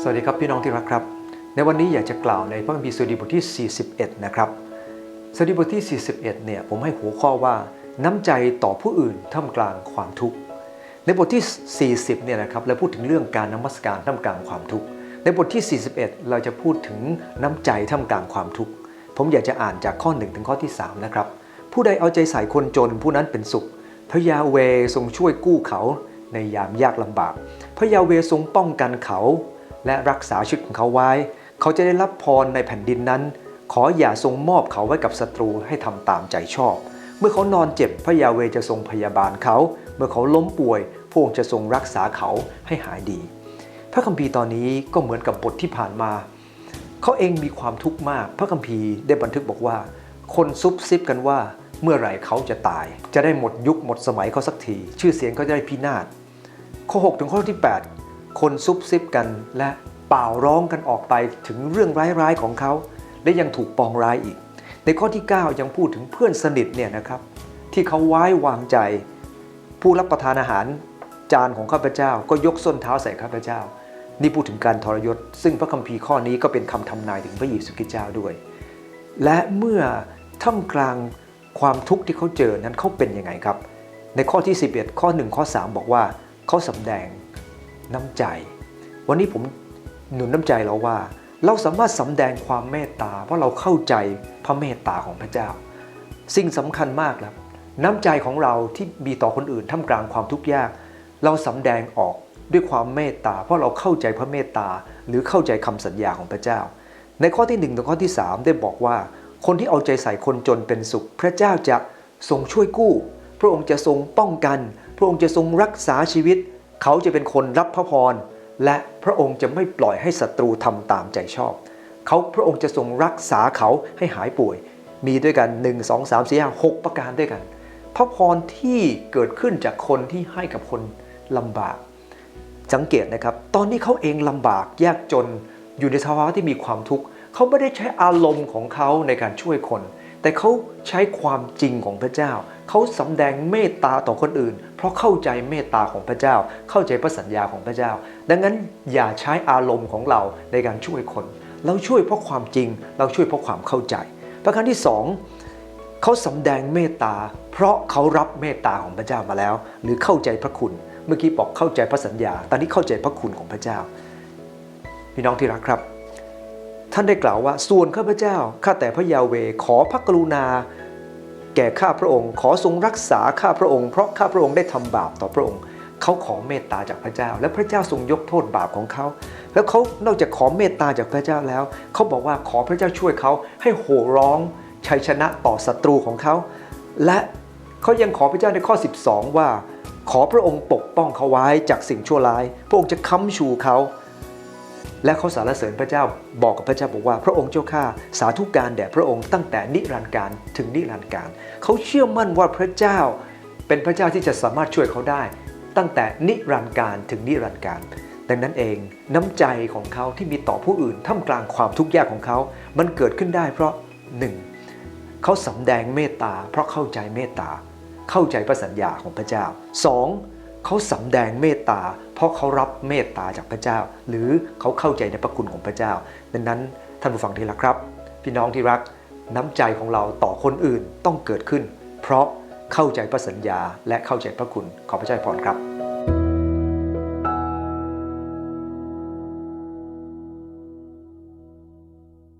สวัสดีครับพี่น้องที่รักครับ ในวันนี้อยากจะกล่าวในพระคัมภีร์สดุดีบทที่ 41 นะครับสดุดีบทที่ 41 เนี่ยผมให้หัวข้อว่าน้ำใจต่อผู้อื่นท่ามกลางความทุกข์ ในบทที่ 40 เนี่ยนะครับเราพูดถึงเรื่องการนมัสการท่ามกลางความทุกข์ ในบทที่ 41 เราจะพูดถึงน้ำใจท่ามกลางความทุกข์ ผมอยากจะอ่านจากข้อ 1 ถึงข้อที่ 3 นะครับ ผู้ใดเอาใจใส่คนจนผู้นั้นเป็นสุข พระยาเวทรงช่วยกู้เขาในยามยากลำบาก พระยาเวทรงป้องกันเขา และรักษาชีวิตของเขาไว้ เขาจะได้รับพรในแผ่นดินนั้น ขออย่าทรงมอบเขาไว้กับศัตรูให้ทำตามใจชอบ เมื่อเขานอนเจ็บพระยาเวจะทรงพยาบาลเขา เมื่อเขาล้มป่วย พระองค์จะทรงรักษาเขาให้หายดี พระคัมภีร์ตอนนี้ก็เหมือนกับบทที่ผ่านมา เขาเองมีความทุกข์มาก พระคัมภีร์ได้บันทึกบอกว่า คนซุบซิบกันว่าเมื่อไหร่เขาจะตาย จะได้หมดยุคหมดสมัยเขาสักที ชื่อเสียงเขาจะได้พินาศข้อ6ถึงข้อที่ 8 คนซุบซิบกันและเป่าร้องกันออกไปถึงเรื่องร้ายๆของเขา และยังถูกปองร้ายอีก ในข้อที่ 9 ยังพูดถึงเพื่อนสนิทเนี่ยนะครับ ที่เขาไว้วางใจ ผู้รับประทานอาหารจานของข้าพเจ้า ก็ยกส้นเท้าใส่ข้าพเจ้า นี่พูดถึงการทรยศ ซึ่งพระคัมภีร์ข้อนี้ก็เป็นคำทำนายถึงพระเยซูคริสต์เจ้าด้วย และเมื่อท่ามกลางความทุกข์ที่เขาเจอนั้นเขาเป็นยังไงครับ ในข้อที่ 11 ข้อ 1 ข้อ 3 บอกว่าเขาสำแดง น้ำใจ วันนี้ผมหนุนน้ำใจเราว่า เราสามารถสำแดงความเมตตา เพราะเราเข้าใจพระเมตตาของพระเจ้า สิ่งสำคัญมากครับน้ำใจของเราที่มีต่อคนอื่นท่ามกลางความทุกข์ยาก เราสำแดงออกด้วยความเมตตา เพราะเราเข้าใจพระเมตตา หรือเข้าใจคำสัญญาของพระเจ้า ในข้อที่1ถึงข้อที่ 3 ได้บอกว่า คนที่เอาใจใส่คนจนเป็นสุข พระเจ้าจะทรงช่วยกู้ พระองค์จะทรงป้องกัน พระองค์จะทรงรักษาชีวิต เขาจะเป็นคนรับพระพร และพระองค์จะไม่ปล่อยให้ศัตรูทำตามใจชอบ เขาพระองค์จะทรงรักษาเขาให้หายป่วย มีด้วยกัน 1 2 3 4 5 6 ประการด้วยกัน พระพรที่เกิดขึ้นจากคนที่ให้กับคนลำบาก สังเกตนะครับ ตอนนี้เขาเองลำบากยากจนอยู่ในสภาวะที่มีความทุกข์เขาไม่ได้ใช้อารมณ์ของเขาในการช่วยคน แต่เขาใช้ความจริงของพระเจ้า เขาสำแดงเมตตาต่อคนอื่น เพราะเข้าใจเมตตาของพระเจ้า เข้าใจพระสัญญาของพระเจ้า ดังนั้นอย่าใช้อารมณ์ของเราในการช่วยคน เราช่วยเพราะความจริง เราช่วยเพราะความเข้าใจ ประการที่สองเขาสำแดงเมตตา เพราะเขารับเมตตาของพระเจ้ามาแล้ว หรือเข้าใจพระคุณ เมื่อกี้บอกเข้าใจพระสัญญา ตอนนี้เข้าใจพระคุณของพระเจ้า พี่น้องที่รักครับ ท่านได้กล่าวว่าส่วนข้าพเจ้าข้าแต่พระยาเวขอพระกรุณา แก่ข้าพระองค์ ขอทรงรักษาข้าพระองค์เพราะข้าพระองค์ได้ทำบาปต่อพระองค์เขาขอเมตตาจากพระเจ้า และพระเจ้าทรงยกโทษบาปของเขา แล้วเขานอกจากขอเมตตาจากพระเจ้าแล้ว เขาบอกว่าขอพระเจ้าช่วยเขาให้โห่ร้องชัยชนะต่อศัตรูของเขา และเขายังขอพระเจ้าในข้อ 12 ว่า ขอพระองค์ปกป้องเขาไว้จากสิ่งชั่วร้าย พระองค์จะค้ำชูเขา และเขาสารเสริญพระเจ้าบอกกับพระเจ้าบอกว่า พระองค์เจ้าข้าสาธุการแด่พระองค์ตั้งแต่นิรันดร์การถึงนิรันดร์การ เขาเชื่อมั่นว่าพระเจ้าเป็นพระเจ้าที่จะสามารถช่วยเขาได้ ตั้งแต่นิรันดร์การถึงนิรันดร์การ ดังนั้นเองน้ำใจของเขาที่มีต่อผู้อื่นท่ามกลางความทุกข์ยากของเขา มันเกิดขึ้นได้เพราะหนึ่งเขาสำแดงเมตตาเพราะเข้าใจเมตตาเข้าใจพระสัญญาของพระเจ้า 2. เขาสำแดงเมตตา เพราะเขารับเมตตาจากพระเจ้า หรือเขาเข้าใจในพระคุณของพระเจ้าดังนั้นท่านผู้ฟังที่รักครับ พี่น้องที่รักน้ำใจของเราต่อคนอื่นต้องเกิดขึ้น เพราะเข้าใจพระสัญญาและเข้าใจพระคุณขอพระเจ้าอวยพรครับ